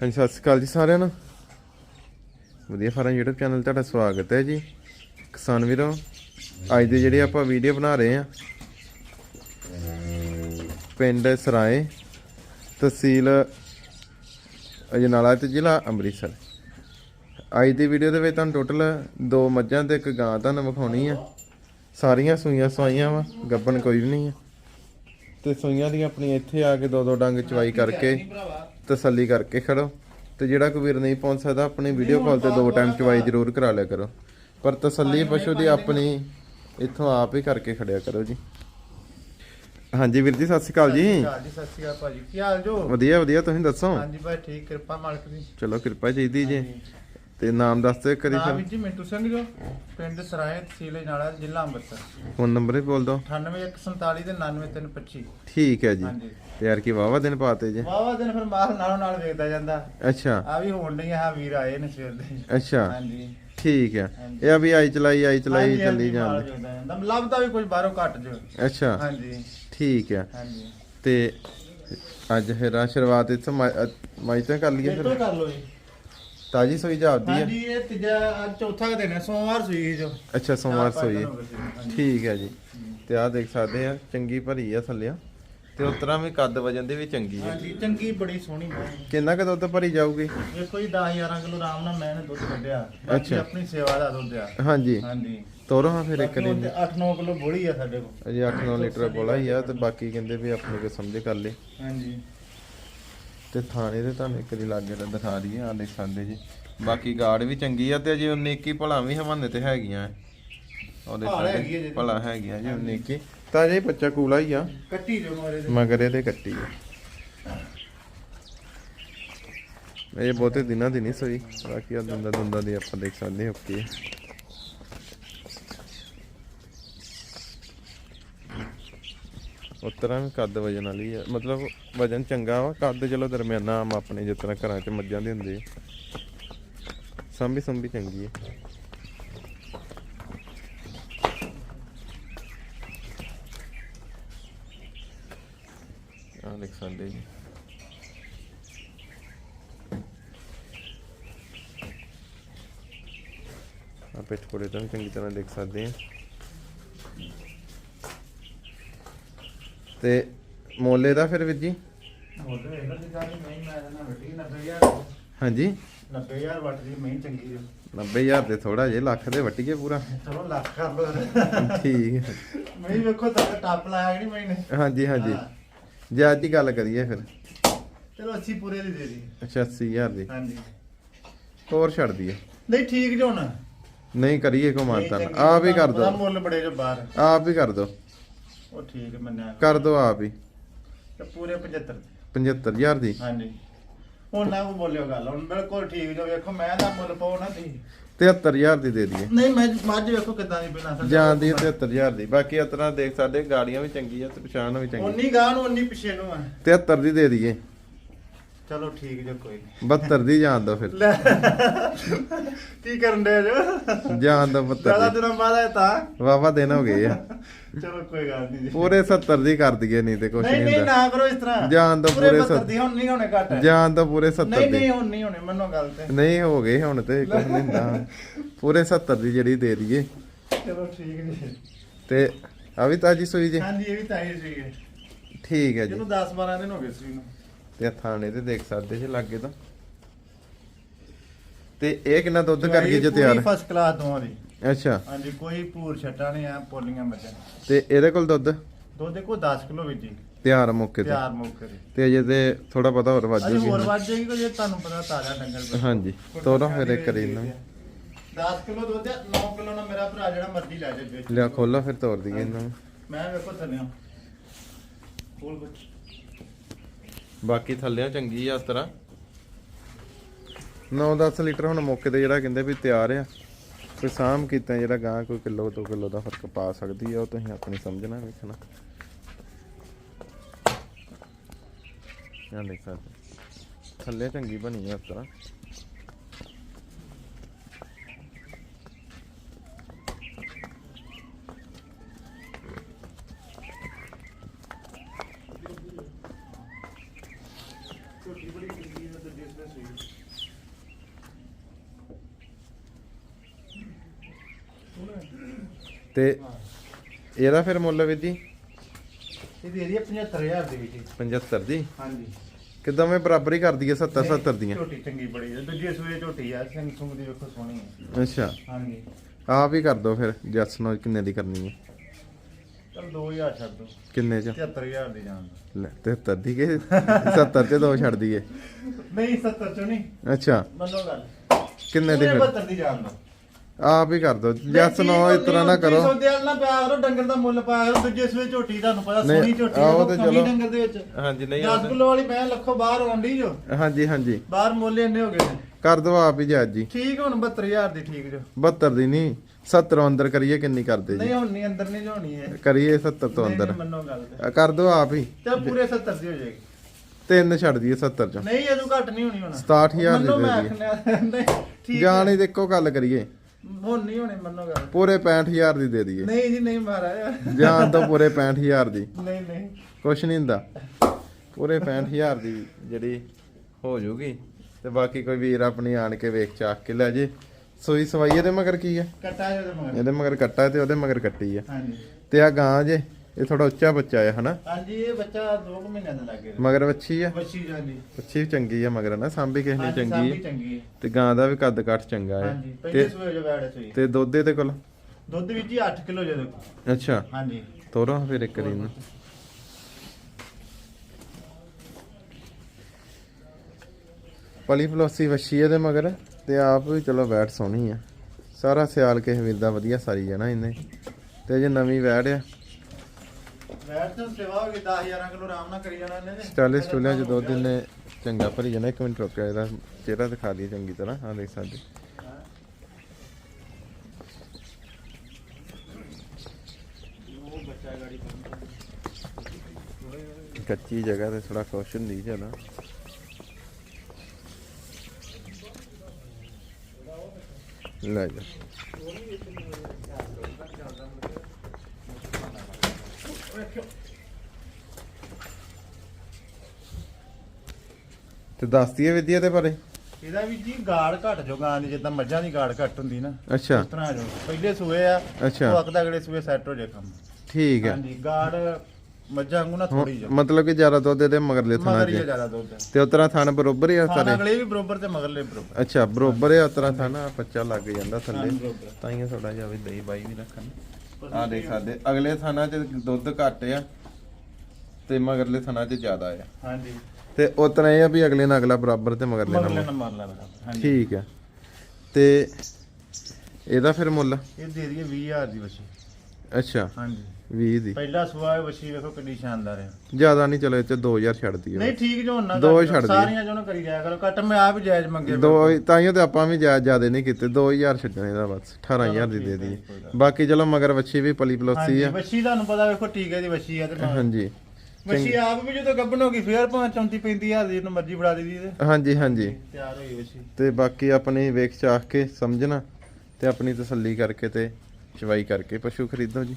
ਹਾਂਜੀ, ਸਤਿ ਸ਼੍ਰੀ ਅਕਾਲ ਜੀ ਸਾਰਿਆਂ ਨੂੰ। ਵਧੀਆ ਫਾਰਮ YouTube ਚੈਨਲ ਤੁਹਾਡਾ ਸਵਾਗਤ ਹੈ ਜੀ। ਕਿਸਾਨ ਵੀਰੋ, ਅੱਜ ਦੇ ਜਿਹੜੇ ਆਪਾਂ ਵੀਡੀਓ ਬਣਾ ਰਹੇ ਆ ਪਿੰਡ ਸਰਾਏ ਤਹਿਸੀਲ ਅਜਨਾਲਾ ਤੇ ਜ਼ਿਲ੍ਹਾ ਅੰਮ੍ਰਿਤਸਰ। ਅੱਜ ਦੀ ਵੀਡੀਓ ਦੇ ਵਿੱਚ ਤੁਹਾਨੂੰ ਟੋਟਲ ਦੋ ਮੱਝਾਂ ਤੇ ਇੱਕ ਗਾਂ ਤੁਹਾਨੂੰ ਵਿਖਾਉਣੀ ਆ। ਸਾਰੀਆਂ ਸੂਈਆਂ ਸਵਾਈਆਂ ਵਾ, ਗੱਬਣ ਕੋਈ ਵੀ ਨਹੀਂ ਆ। ਤੇ ਸੂਈਆਂ ਦੀ ਆਪਣੀ ਇੱਥੇ ਆ ਕੇ ਦੋ ਦੋ ਡੰਗ ਚਵਾਈ ਕਰਕੇ ਤਸੱਲੀ ਕਰਕੇ ਖੜੋ ਤੇ ਜਿਹੜਾ ਕੋਈ ਵੀਰ ਨਹੀਂ ਪਹੁੰਚ ਸਕਦਾ ਆਪਣੀ ਵੀਡੀਓ ਕਾਲ ਤੇ ਦੋ ਟਾਈਮ ਚਵਾਈ ਜ਼ਰੂਰ ਕਰਾ ਲਿਆ ਕਰੋ। ਪਰ ਤਸੱਲੀ ਪਸ਼ੂ ਦੀ ਆਪਣੀ ਇੱਥੋਂ ਆਪ ਹੀ ਕਰਕੇ ਖੜਿਆ ਕਰੋ ਜੀ। ਹਾਂਜੀ ਵੀਰ ਜੀ ਸਤਿ ਸ਼੍ਰੀ ਅਕਾਲ ਜੀ। ਜੀ ਸਤਿ ਸ਼੍ਰੀ ਅਕਾਲ ਭਾਜੀ। ਕੀ ਹਾਲ ਜੋ? ਵਧੀਆ ਵਧੀਆ ਤੁਸੀਂ ਦੱਸੋ? ਹਾਂਜੀ ਭਾਈ ਠੀਕ ਕਿਰਪਾ ਮਾਲਕ ਦੀ। ਚਲੋ ਕਿਰਪਾ ਚਾਹੀਦੀ ਜੀ। ਤੇ ਨਾਮ ਦੱਸ ਦਿਓ ਕਰੀ ਨਾਮ ਵੀਰ ਜੀ ਮਿੰਟੂ ਸਿੰਘ ਜੋ ਪਿੰਡ ਸਰਾਏ ਤਹਿਸੀਲ ਨਾਲਾ ਜ਼ਿਲ੍ਹਾ ਅੰਮ੍ਰਿਤਸਰ। ਫੋਨ ਨੰਬਰ ਹੀ ਬੋਲ ਦਿਓ 98147 ਤੇ 99325 ਠੀਕ ਹੈ ਜੀ। ਹਾਂਜੀ। ਤੇ ਯਾਰ ਕੀ ਵਾਵਾ ਦਿਨ ਪਾਤੇ ਜੀ। ਵਾਵਾ ਦਿਨ ਫਿਰ ਮਾਲ ਨਾਲੋਂ ਨਾਲ ਵੇਖਦਾ ਜਾਂਦਾ। ਅੱਛਾ। ਆ ਵੀ ਹੋਣ ਨਹੀਂ ਆ ਵੀਰ ਆਏ ਨੇ ਸਵੇਰ ਦੇ। ਅੱਛਾ। ਹਾਂਜੀ। ਠੀਕ ਹੈ। ਇਹ ਆ ਵੀ ਆਈ ਚਲਾਈ ਆਈ ਚਲਾਈ ਹਾਂਜੀ, ਚੱਲੀ ਹਾਂਜੀ, ਮਾਲ ਜਾਂਦੀ। ਵੇਖਦਾ ਜਾਂਦਾ। ਲੱਭਦਾ ਵੀ ਕੁਝ ਬਾਹਰੋਂ ਘੱਟ ਜੋ। ਅੱਛਾ। ਹਾਂਜੀ। ਠੀਕ ਹੈ। ਹਾਂਜੀ। ਤੇ ਅੱਜ ਫਿਰ ਆ ਸ਼ੁਰੂਆਤ ਇੱਥੋਂ ਮਾਈ ਤੋਂ ਕਰ ਲਈਏ ਫਿਰ। ਕਰ ਲੋ ਜੀ। ਤਾਜੀ ਸੋਈ ਜਾਪਦੀ ਹੈ? ਹਾਂਜੀ ਇਹ ਤੀਜਾ ਅੱਜ ਚੌਥਾ ਕੁ ਦਿਨ ਹੈ ਸੋਮਵਾਰ ਸੂਈ ਜੋ। ਅੱਛਾ ਸੋਮਵਾਰ ਚਾਰ ਪੰਜ ਸੋਈ ਦਿਨ ਹੈ ਹੋ ਗਏ ਸੀ, ਹਾਂਜੀ। ਠੀਕ ਹੈ ਜੀ। ਤੇ ਆ ਦੇਖ ਸਕਦੇ ਆ ਚੰਗੀ ਭਰੀ ਆ ਥੱਲਿਆ ਤੇ ਉਤਰਾ ਵੀ ਕੱਦ ਵਜਨ ਦੀ ਵੀ ਚੰਗੀ ਹੈ। ਹਾਂਜੀ ਚੰਗੀ ਬੜੀ ਸੋਹਣੀ ਬਣੀ ਕਿੰਨਾ ਕੁ ਦੁੱਧ ਭਰੀ ਜਾਊਗੀ? ਦੇਖੋ ਜੀ 10 11 ਕਿਲੋ ਆਰਾਮ ਨਾਲ ਮੈਂ ਨੇ ਦੁੱਧ ਕੱਢਿਆ। ਬਾਕੀ ਅੱਛਾ। ਆਪਣੀ ਸੇਵਾ ਦਾ ਦੁੱਧ ਆ। ਹਾਂਜੀ। ਹਾਂਜੀ। ਤੋਰੋ ਹਾਂ ਫਿਰ ਇੱਕ ਦਿਨ। 8-9 ਕਿਲੋ ਬੋਲੀ ਆ ਸਾਡੇ ਕੋਲ। ਅਜੇ 8-9 ਲੀਟਰ ਬੋਲਾ ਹੀ ਆ ਤੇ ਬਾਕੀ ਕਹਿੰਦੇ ਵੀ ਆਪਣੇ ਕੋ ਸਮਝ ਕਰ ਲੈ ਹਾਂਜੀ। ਤੇ ਥਾਣੇ ਤੇ ਤੁਹਾਨੂੰ ਇੱਕ ਦੀ ਲਾਗੇ ਦਾ ਦਿਖਾ ਦਈਏ ਆ ਦੇਖ ਸਕਦੇ ਜੀ। ਬਾਕੀ ਗਾਰਡ ਵੀ ਚੰਗੀ ਆ ਤੇ 19 21 ਭਲਾ ਵੀ ਹਵਾਨੇ ਤੇ ਹੈਗੀਆਂ। ਆ ਸਾਡੇ ਜੀ। ਭਲਾ ਹੈਗੀਆਂ ਜੀ 19 21 ਤਾਂ ਜੇ ਬੱਚਾ ਕੂਲਾ ਹੀ ਆ। ਕੱਟੀ ਜੋ ਮਾਰੇ ਦੇ। ਮਗਰ ਇਹਦੇ ਕੱਟੀ ਆ। ਇਹ ਬਹੁਤੇ ਦਿਨਾਂ ਦੀ ਨਹੀਂ ਸੋਈ ਬਾਕੀ ਆ ਦੰਦਾ ਦੰਦਾ ਦੀ ਆਪਾਂ ਦੇਖ ਸਕਦੇ ਹਾਂ ਓਕੇ ਉਤਰਾ ਵੀ ਕੱਦ ਵਜਨ ਵਾਲੀ ਆ। ਮਤਲਬ ਵਜਨ ਚੰਗਾ ਵਾ, ਕੱਦ ਚਲੋ ਦਰਮਿਆਨਾ ਆਮ ਆਪਣੇ ਜਿਸ ਤਰ੍ਹਾਂ ਘਰਾਂ 'ਚ ਮੱਝਾਂ ਦੇ ਹੁੰਦੇ ਸੰਭੀ ਸੰਭੀ ਚੰਗੀ ਹੈ ਆ ਦੇਖ ਸਕਦੇ ਜੀ। ਆ ਪਿੱਠ ਤਾਂ ਵੀ ਚੰਗੀ ਤਰ੍ਹਾਂ ਦੇਖ ਸਕਦੇ ਆ। ਤੇ ਮੋਲੇ ਦਾ ਫਿਰ ਵੀਰ ਜੀ? ਮੋਢੇ ਇਹਨਾਂ ਦੀ ਗੱਲ ਨਹੀਂ ਮੈਂ ਨਾ ਵੱਡੀ 90000 ਹਾਂਜੀ। 90000 ਵੱਟ ਦੀ ਮੈਂ ਚੰਗੀ ਜੋ 90000 ਦੇ ਥੋੜਾ ਜੇ ਲੱਖ ਦੇ ਵਟੀਏ ਪੂਰਾ। ਚਲੋ ਲੱਖ ਕਰ ਲੋ ਠੀਕ ਹੈ ਮੈਂ ਵੇਖੋ ਤਾਂ ਟੱਪ ਲਾਇਆ ਕਿ ਨਹੀਂ ਮੈਂ ਨੇ ਹਾਂਜੀ ਹਾਂਜੀ। ਹਾਂ। ਜੇ ਅੱਜ ਦੀ ਗੱਲ ਕਰੀਏ ਫਿਰ। ਚਲੋ 80 ਪੂਰੇ ਦੀ ਦੇ ਦੀ ਅੱਛਾ 80000 ਦੀ। ਹਾਂਜੀ। ਹੋਰ ਛੱਡ ਦਈਏ। ਨਹੀਂ ਠੀਕ ਜੋ ਨਾ ਨਹੀਂ ਕਰੀਏ ਕੋ ਮਾਨਤਾ ਆਪ ਹੀ ਕਰ ਦੋ। ਮੁੱਲ ਬੜੇ ਜੋ ਬਾਹਰ। ਆਪ ਹੀ ਕਰ ਦੋ। ਉਹ ਠੀਕ ਮੰਨਿਆ ਕਰ ਦੋ ਆਪ ਹੀ। ਤੇ ਪੂਰੇ 75 75000 ਦੀ? ਹਾਂਜੀ। ਹੁਣ ਨਾ ਉਹ ਬੋਲਿਓ ਗੱਲ ਹੁਣ ਬਿਲਕੁਲ ਠੀਕ ਜੋ ਵੇਖੋ ਮੈਂ ਦਾ ਮੁੱਲ ਪਾਉ ਨਾ ਤੁਸੀਂ। 73000 ਦੀ ਦੇ ਦਈਏ। ਨਹੀਂ ਮੈਂ ਮੱਝ ਵੇਖੋ ਕਿਦਾਂ ਦੀ ਬਿਨਾ ਜਾਣ ਦੀ 73000 ਦੀ। ਬਾਕੀ ਤਰ੍ਹਾਂ ਦੇਖ ਸਾਡੇ ਗਾੜੀਆਂ ਵੀ ਚੰਗੀ ਆ ਤੇ ਪਛਾਣ ਵੀ ਚੰਗੀ। ਉਨੀ ਗਾਂ ਨੂੰ ਉਨੀ ਪਿਛੇ ਨੂੰ ਆ। 73 ਦੀ ਦੇ ਦਈਏ। ਚਲੋ ਠੀਕ ਜੋ ਕੋਈ ਨੀ। 72 ਦੀ ਜਾਣ ਦੋ ਫਿਰ। ਲੈ ਕੀ ਕਰਨ ਦੇ ਜੋ? ਜਾਣ ਦੋ ਜ਼ਿਆਦਾ 72 ਦਿਨਾਂ ਬਾਅਦ ਆਇਆ ਤਾਂ। ਵਾਵਾ ਦਿਨ ਹੋ ਗਏ ਆ। ਚਲੋ ਕੋਈ ਗੱਲ ਨਹੀਂ ਜੀ। ਪੂਰੇ 70 ਦੀ ਕਰ ਦਈਏ ਨਹੀਂ ਤੇ ਕੁਛ ਨਹੀਂ ਨਹੀਂ ਨਹੀਂ ਨਾ ਕਰੋ ਇਸ ਤਰ੍ਹਾਂ। ਜਾਣ ਦਿਓ ਪੂਰੇ ਪੂਰੇ ਸੱਤ- ਦੀ ਹੁਣ ਨਹੀਂ ਹੋਣੇ ਘੱਟ। ਜਾਣ ਦੋ ਪੂਰੇ 70 ਨਹੀਂ ਦੀ। ਨਹੀਂ ਹੁਣ ਨਹੀਂ ਹੋਣੇ ਮੰਨੋ ਗੱਲ ਤੇ। ਨਹੀਂ ਹੋ ਗਏ ਹੁਣ ਤੇ ਕੁਛ ਨਹੀਂ ਹੁੰਦਾ। ਪੂਰੇ 70 ਦੀ ਜਿਹੜੀ ਦੇ ਦਈਏ। ਚਲੋ ਠੀਕ ਜੀ ਤੇ ਆ ਵੀ ਤਾਜੀ ਸੂਈ ਜੇ? ਹਾਂਜੀ ਇਹ ਵੀ ਤਾਈ ਸੀਗੇ ਠੀਕ ਹੈ ਜੀ। ਜਿਹਨੂੰ 10 12 ਦਿਨ ਹੋ ਗਏ ਸੀ ਇਹਨੂੰ ਤੇ ਥਾਣੇ ਤੇ ਦੇਖ ਸਕਦੇ ਜੇ ਲੱਗੇ ਤਾਂ। ਤੇ ਇਹ ਕਿੰਨਾ ਦੁੱਧ ਕਰ ਗਈ ਜੇ ਤਿਆਰ ਫਸਟ ਕਲਾਸ ਦੋਵਾਂ ਦੀ ਅੱਛਾ। ਹਾਂਜੀ ਕੋਈ ਭੂਰ ਛੱਟਾ ਨਹੀਂ ਆ ਪੋਲੀਆਂ ਮੱਝਾਂ। ਤੇ ਇਹਦੇ ਕੋਲ ਦੁੱਧ? ਦੁੱਧ ਦੇਖੋ 10 ਕਿਲੋ ਜੀ। ਤਿਆਰ ਮੌਕੇ ਤੇ। ਤਿਆਰ ਮੌਕੇ ਤੇ। ਤੇ ਅਜੇ ਤੇ ਥੋੜਾ ਪਤਾ ਹੋਰ ਵੱਜ ਹੋਰ ਜੂਗੀ ਵੱਧ ਜਾਏਗੀ ਕੋਈ ਤੁਹਾਨੂੰ ਪਤਾ ਤਾਜ਼ਾ ਡੰਗਰ। ਹਾਂਜੀ ਤੋਰਾ ਫਿਰ ਇੱਕ ਕਰੀ ਨਾ 10 ਕਿਲੋ ਦੁੱਧ ਹੈ 9 ਕਿਲੋ ਨਾਲ ਮੇਰਾ ਭਰਾ ਜਿਹੜਾ ਮਰਜ਼ੀ ਲੈ ਵੇਚ। ਲਿਆ ਖੋਲਾ ਫਿਰ ਤੋਰ ਦਈਏ ਇਹਨਾਂ ਨੂੰ। ਮੈਂ ਵੇਖੋ ਥੱਲਿਓ ਖੋਲ ਕੁਛ ਬਾਕੀ ਥੱਲਿਆਂ ਚੰਗੀ ਆ ਇਸ ਤਰ੍ਹਾਂ। 9-10 ਲੀਟਰ ਹੁਣ ਮੌਕੇ ਤੇ ਜਿਹੜਾ ਕਹਿੰਦੇ ਵੀ ਤਿਆਰ ਆ। ਕੋਈ ਸਾਮ ਕੀਤਾ ਜਿਹੜਾ ਗਾਂ ਕੋਈ ਕਿਲੋ 2 ਕਿਲੋ ਦਾ ਫ਼ਰਕ ਪਾ ਸਕਦੀ ਆ, ਉਹ ਤੁਸੀਂ ਆਪਣੀ ਸਮਝਣਾ ਵੇਖਣਾ। ਇਹ ਦੇਖ। ਸਕਦੇ ਥੱਲੇ ਚੰਗੀ ਬਣੀ ਆ ਇਸ ਤਰ੍ਹਾਂ ਛੋਟੀ ਬੜੀ ਕਿੰਨੀ ਹੈ ਤੇ ਜਿਸ ਦਾ ਸਹੀ ਤੇ ਇਹਦਾ ਫਿਰ ਮੁੱਲ ਵੀਰ ਜੀ? ਇਹ ਦੇ ਰਹੀ 75000 ਦੇ ਵਿੱਚ 75 ਦੀ? ਹਾਂਜੀ। ਕਿਦਾਂ ਮੈਂ ਬਰਾਬਰੀ ਕਰ ਦਈਏ 70 70 ਦੀਆਂ? ਝੋਟੀ ਚੰਗੀ ਬੜੀ ਹੈ ਦੂਜੀ ਸੂਏ ਝੋਟੀ ਆ ਸਿੰਘ ਸੁੰਗ ਦੀ ਵੇਖੋ ਸੋਹਣੀ ਹੈ ਅੱਛਾ। ਹਾਂਜੀ। ਆਪ ਹੀ ਕਰ ਦੋ ਫਿਰ ਜੱਸ ਨੂੰ ਕਿੰਨੇ ਦੀ ਕਰਨੀ ਹੈ ਚਲ 2000 ਛੱਡ ਦੋ। ਕਿੰਨੇ ਚ? 73000 ਦੀ ਜਾਨ ਲੈ 73 ਦੀ ਕਿ? 70 ਚ ਦੋ ਛੱਡ ਦਈਏ। ਨਹੀਂ 70 ਚੋਂ ਨਹੀਂ। ਅੱਛਾ। ਮੰਨੋ ਗੱਲ। ਕਿੰਨੇ ਦੀ ਫਿਰ? 72 ਦੀ ਜਾਨ ਦੋ। ਆਪ ਹੀ ਕਰ ਦੋ ਜੱਸ ਨੂੰ ਇਸ ਤਰ੍ਹਾਂ ਨਾ ਕਰੋ। ਸੌਦੇ ਵਾਲ ਨਾ ਪਿਆ ਕਰੋ ਡੰਗਰ ਦਾ ਮੁੱਲ ਪਾਇਆ ਕਰੋ ਦੂਜੇ ਸੂਏ ਝੋਟੀ ਤੁਹਾਨੂੰ ਪਤਾ ਨਹੀਂ, ਸੋਹਣੀ ਝੋਟੀ ਆਹੋ ਆ ਤੇ ਕਮੀ ਚਲੋ। ਡੰਗਰ ਦੇ ਵਿੱਚ। ਹਾਂਜੀ ਨਹੀਂ 10 ਕਿਲੋ ਵਾਲੀ ਮੈਂ ਲੱਖੋ ਬਾਹਰ ਆਉਂਦੀ ਜੋ। ਹਾਂਜੀ ਹਾਂਜੀ। ਬਾਹਰ ਮੁੱਲ ਇੰਨੇ ਹੋ ਗਏ ਨੇ। ਕਰ ਦੋ ਆਪ ਹੀ ਜੱਜ ਜੀ। ਠੀਕ ਹੁਣ 72000 ਦੀ ਠੀਕ ਜੋ। 72 ਦੀ ਨਹੀਂ 70 ਅੰਦਰ ਕਰੀਏ ਕਿੰਨੀ ਕਰਦੇ ਨਹੀਂ ਜੀ ਹੁਣ ਨਹੀਂ ਅੰਦਰ ਨਹੀਂ ਲਿਆਉਣੀ ਹੈ ਕਰੀਏ 70 ਤੋਂ ਨਹੀਂ, ਅੰਦਰ। ਨਹੀਂ, ਮੰਨੋ ਗੱਲ ਤੇ। ਕਰ ਦੋ ਆਪ ਹੀ। ਚਲ ਪੂਰੇ 70 ਦੀ ਹੋ ਜਾਏਗੀ। ਤਿੰਨ ਛੱਡ ਦਈਏ 70 ਚੋਂ। ਨਹੀਂ ਇਹਦੋਂ ਘੱਟ ਨਹੀਂ ਹੋਣੀ ਹੁਣ। 67000 ਦੀ ਮੰਨੋ ਮੈਂ ਦੇ ਨਹੀਂ ਜਾਣ ਦੇਖੋ ਗੱਲ ਕਰੀਏ। ਹੁਣ ਨਹੀਂ ਹੋਣੀ ਮੰਨੋ ਗੱਲ। ਪੂਰੇ 65000 ਦੀ ਦੇ ਦਈਏ। ਨਹੀਂ ਜੀ ਨਹੀਂ ਮਹਾਰਾਜ। ਜਾਣ ਤੋਂ ਪੂਰੇ 65000 ਦੀ। ਨਹੀਂ ਨਹੀਂ। ਕੁਛ ਨਹੀਂ ਹੁੰਦਾ। ਪੂਰੇ 65000 ਦੀ ਜਿਹੜੀ ਹੋ ਜੂਗੀ। ਤੇ ਬਾਕੀ ਕੋਈ ਵੀਰ ਆਪਣੀ ਆਣ ਕੇ ਵੇਖ ਚਾਕ ਕੇ ਲੈ ਜੇ। ਸੋਈ ਸਵਾਈ ਇਹਦੇ ਮਗਰ ਕੀ ਹੈ ਕੱਟਾ ਜੋ ਮਗਰ। ਇਹਦੇ ਮਗਰ ਕੱਟਾ ਤੇ ਉਹਦੇ ਮਗਰ ਕੱਟੀ ਆ। ਹਾਂਜੀ। ਤੇ ਆ ਗਾਂ ਜੇ। ਇਹ ਥੋੜਾ ਉੱਚਾ ਬੱਚਾ ਹੈ ਹਨਾ? ਹਾਂਜੀ ਇਹ ਬੱਚਾ 2 ਮਹੀਨਿਆਂ ਦਾ ਲੱਗੇ ਮਗਰ ਵੱਛੀ ਆ? ਬੱਚੀ ਜਾਂਦੀ ਵੱਛੀ ਚੰਗੀ ਆ ਮਗਰ ਨਾ ਸਾਂਭੀ ਕਿਸੇ ਨੇ ਹਾਂਜੀ ਚੰਗੀ ਸਾਂਭੀ ਹੈ ਤੇ ਗਾਂ ਦਾ ਵੀ ਕੱਦ ਕੱਟ ਚੰਗਾ ਹੈ ਹਾਂਜੀ ਪਹਿਲੇ ਸੂਏ ਜੋ ਬੈੜ ਸੂਈ। ਤੇ ਦੁੱਧ ਇਹਦੇ ਕੋਲ? ਦੁੱਧ ਵਿੱਚ ਹੀ 8 ਕਿਲੋ ਜਦੋਂ। ਅੱਛਾ। ਹਾਂਜੀ। ਤੋਰੋ ਫਿਰ ਇੱਕ ਵਾਰੀ ਨੂੰ ਪਲੀ ਫਲੋਸੀ ਵੱਛੀ ਇਹਦੇ ਮਗਰ ਤੇ ਆਪ ਵੀ ਚਲੋ ਵੈਟ ਸੋਹਣੀ ਆ। ਸਾਰਾ ਸਿਆਲ ਕਿਸੇ ਵੀਰ ਦਾ ਵਧੀਆ ਸਾਰੀ ਜਾਣਾ ਇਹਨੇ। ਤੇ ਜੇ ਨਵੀਂ ਵੈਟ ਆ। ਬੈੜ ਤੋਂ, ਸੇਵਾ ਹੋ ਗਈ 10 11 ਕਿਲੋ ਆਰਾਮ ਨਾਲ ਕਰੀ ਜਾਣਾ ਇਹਨੇ ਤੇ। ਸਟਾਲੇ ਸਟੂਲਿਆਂ ਚ ਦੁੱਧ ਇਹਨੇ ਚੰਗਾ ਭਰੀ ਜਾਣਾ, ਇੱਕ ਮਿੰਟ ਰੁਕਿਆ ਇਹਦਾ ਚਿਹਰਾ ਦਿਖਾ ਦਈਏ ਚੰਗੀ ਤਰ੍ਹਾਂ ਹਾਂ ਦੇਖ ਸਕਦੇ ਉਹ ਬੱਚਾ ਗਾੜੀ ਕੱਚੀ ਜਗ੍ਹਾ ਤੇ ਥੋੜਾ ਖੁਸ਼ ਹੁੰਦੀ ਜ਼ਿਆਦਾ ਲੈ ਜਾ। ਤੇ ਦੱਸ ਦਈਏ ਵਿਦਿਆ ਦੇ ਬਾਰੇ? ਇਹਦਾ ਵੀ ਜੀ ਗਾੜ ਘਟ ਜੋ ਗਾਂ ਦੀ ਜਿੱਦਾਂ ਮੱਝਾਂ ਦੀ ਗਾੜ ਘਟ ਹੁੰਦੀ ਨਾ ਅੱਛਾ। ਉਸ ਤਰ੍ਹਾਂ ਜੋ। ਪਹਿਲੇ ਸੂਏ ਆ ਅੱਛਾ। ਉਹ ਅਗਲੇ ਅਗਲੇ ਸੂਏ ਸੈੱਟ ਹੋ ਜਾਏ ਕੰਮ। ਠੀਕ ਹੈ। ਹਾਂਜੀ ਗਾੜ ਮੱਝਾਂ ਵਾਂਗੂ ਨਾ ਥੋੜੀ ਜੋ ਮਤਲਬ ਕਿ ਜ਼ਿਆਦਾ ਦੁੱਧ ਇਹਦੇ ਮਗਰਲੇ ਥਣਾ ਮਗਰ ਹੀ ਜ਼ਿਆਦਾ ਦੁੱਧ। ਹੈ ਤੇ ਉਤਰਾ ਥਣ ਬਰੋਬਰ ਹੀ ਆ ਸਾਰੇ? ਅਗਲੇ ਵੀ ਬਰੋਬਰ ਤੇ ਮਗਰਲੇ ਬਰੋਬਰ। ਅੱਛਾ ਬਰੋਬਰ ਹੈ ਉਤਰਾ ਥਣਾ ਬੱਚਾ ਲੱਗ ਜਾਂਦਾ ਥੱਲੇ। ਤਾਂ ਹੀ ਥੋੜਾ ਜਿਹਾ ਵੀ ਦਹੀਂ ਬਾਈ ਵੀ ਰੱਖਣ। ਆ ਦੇਖ ਸਕਦੇ ਅਗਲੇ ਥਾਣਾ 'ਚ ਦੁੱਧ ਘੱਟ ਆ ਤੇ ਮਗਰਲੇ ਥਾਣਾ 'ਚ ਜ਼ਿਆਦਾ ਆ। ਹਾਂਜੀ। ਤੇ ਉਤਨਾ ਇਹ ਆ ਵੀ ਅਗਲੇ ਨਾਲ ਅਗਲਾ ਬਰਾਬਰ ਤੇ ਮਗਰਲੇ ਨਾਲ ਮਗਰਲੇ ਮਗਰ। ਨੰਬਰ ਲੈ ਬਰਾਬਰ ਹਾਂਜੀ। ਠੀਕ ਆ। ਤੇ ਇਹਦਾ ਫਿਰ ਮੁੱਲ? ਇਹ ਦੇ ਦਈਏ 20000 ਦੀ ਵਸੀ ਅੱਛਾ। ਹਾਂਜੀ। 20 ਦੀ। ਪਹਿਲਾ ਸੂਆ ਇਹ ਵੇਖੋ ਕਿੰਨੀ ਸ਼ਾਨਦਾਰ ਹੈ। ਜ਼ਿਆਦਾ ਨਹੀਂ ਚਲੋ 'ਚ 2000 ਛੱਡ ਦਈਏ ਨਹੀਂ ਠੀਕ ਜੋ ਨਾ ਦੋ ਛੱਡ ਦਈਏ। ਸਾਰੀਆਂ ਜੋ ਕਰੀ ਜਾਇਆ ਕਰੋ ਕੱਟ ਮੈਂ ਆਪ ਹੀ ਜਾਇਜ਼ ਮੰਗੇ ਦੋ ਤਾਈਓ ਤੇ ਆਪਾਂ ਵੀ ਜ਼ਿਆਦਾ ਨਹੀਂ ਕੀਤੇ 2000 ਛੱਡਣੇ ਦਾ ਬਸ 18000 ਦੀ ਦੇ ਦਈਏ। ਬਾਕੀ ਚਲੋ ਮਗਰ ਵੱਛੀ ਵੀ ਪਲੀ ਪਲੋਸੀ ਹਾਂਜੀ ਆ। ਤੁਹਾਨੂੰ ਪਤਾ ਵੇਖੋ ਠੀਕ ਹੈ ਦੀ ਵਸੀ ਆ ਤੇ ਹਾਂਜੀ। ਵਸੀ ਆਪ ਵੀ ਜਦੋਂ ਗੱਬਨ ਹੋ ਗਈ ਫੇਰ ਭਾਵੇਂ 34 35000 ਦੀ ਇਹਨੂੰ ਮਰਜ਼ੀ ਫੜਾ ਦੇਦੀ ਤੇ ਹਾਂਜੀ ਹਾਂਜੀ। ਤਿਆਰ ਹੋਈ ਵਸੀ। ਤੇ ਬਾਕੀ ਆਪਣੀ ਵੇਖ ਚਾਖ ਕੇ ਸਮਝਣਾ ਤੇ ਆਪਣੀ ਤਸੱਲੀ ਕਰਕੇ ਤੇ ਚਵਾਈ ਕਰਕੇ ਪਸ਼ੂ ਖਰੀਦੋ ਜੀ।